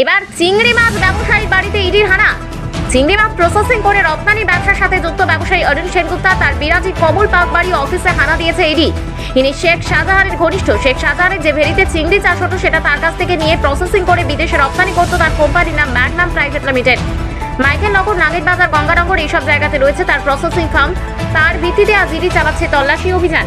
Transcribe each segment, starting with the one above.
এবার চিংড়ি মাছ ব্যবসায়ী বাড়িতে ইডির হানা। চিংড়ি মাছ প্রসেসিং করে রপ্তানি ব্যবসার সাথে যুক্ত ব্যবসায়ী অরুণ সেনগুপ্তা তার বিরাজি কমল পাক বাড়ি অফিসে হানা দিয়েছে ইডি। ইনি শেখ শাহজাহানের ঘনিষ্ঠ। শেখ শাহজাহানের যে ভেরিতে চিংড়ি চাষ হতো, সেটা তার কাছ থেকে নিয়ে প্রসেসিং করে বিদেশে রপ্তানি করত তার কোম্পানির নাম Magnum private limited Michael Nagar, Nager Bazar, Ganganagar, এইসব জায়গাতে রয়েছে তার প্রসেসিং ফার্ম তার ভিত্তিতে আজ ইডি চালাচ্ছে তল্লাশি অভিযান।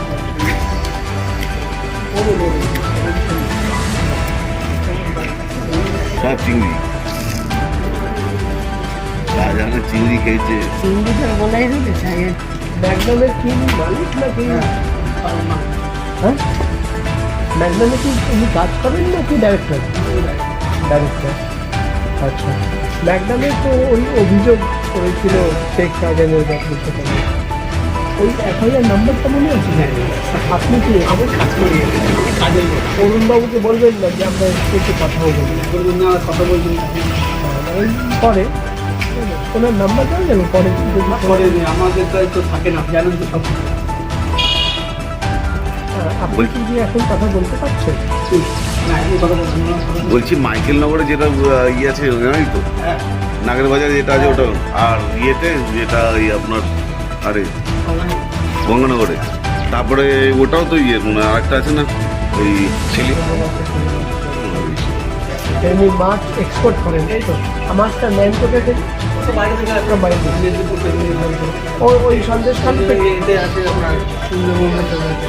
সব চিংড়ি। শাহজাহানের চিংড়ি খেয়েছে। বলাই হয়েছে সাহেব ম্যাকডামের কি মালিক নাকি হ্যাঁ। ম্যাকডামে কি উনি কাজ করেন নাকি ডাইরেক্টর ডাইরেক্টর আচ্ছা। ম্যাকডামে তো ওই অভিযোগ করেছিল শেখ শাহজাহানের ব্যাপারে ওই এফআইআর নাম্বারটা মনে আছে? আপনি কি আমার কাজ করি কাজের অরুণবাবুকে বলবেন না যে আমরা একটু কথা বলব? বলবেন না কথা বলবেন পরে। ওনার নাম্বার দেওয়া যাবে পরে। পরে আমাদের দায়িত্ব থাকে না জানেন তো সব। আপনি কি যে এখন কথা বলতে পারছেন। বলছি মাইকেল নগরে যেটা ইয়ে আছে জানাই তো? হ্যাঁ। নাগের বাজারে যেটা আছে ওটা। আর ইয়েতে যেটা এই আপনার আরে গঙ্গানগরে। তারপরে ওটাও তো ইয়ে মনে হয় আরেকটা আছে না? ওই ছেলে। এমনি মাছ এক্সপোর্ট করেন তাই তো। মাছটা থেকে। ওই।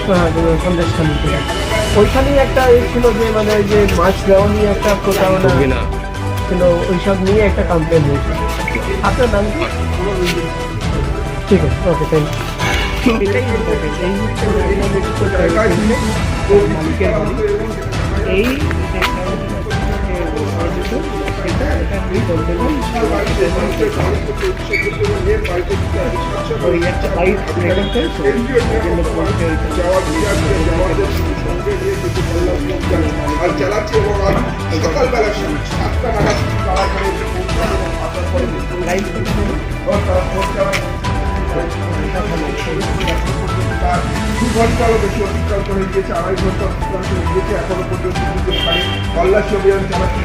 হ্যাঁ ওইখানেই একটা ছিল যে মানে যে মাছ দেওয়া নিয়ে একটা প্রতারণা ছিল। ওইসব নিয়ে একটা কমপ্লেন আপনার নাম কি? ঠিক আছে ওকে থ্যাংক এই হচ্ছে দু ঘন্টারও বেশি অতিক্রম করে গিয়েছে, আড়াই ঘণ্টা অতিক্রম করে গিয়েছে, এখনও পর্যন্ত অভিযান চালাচ্ছে।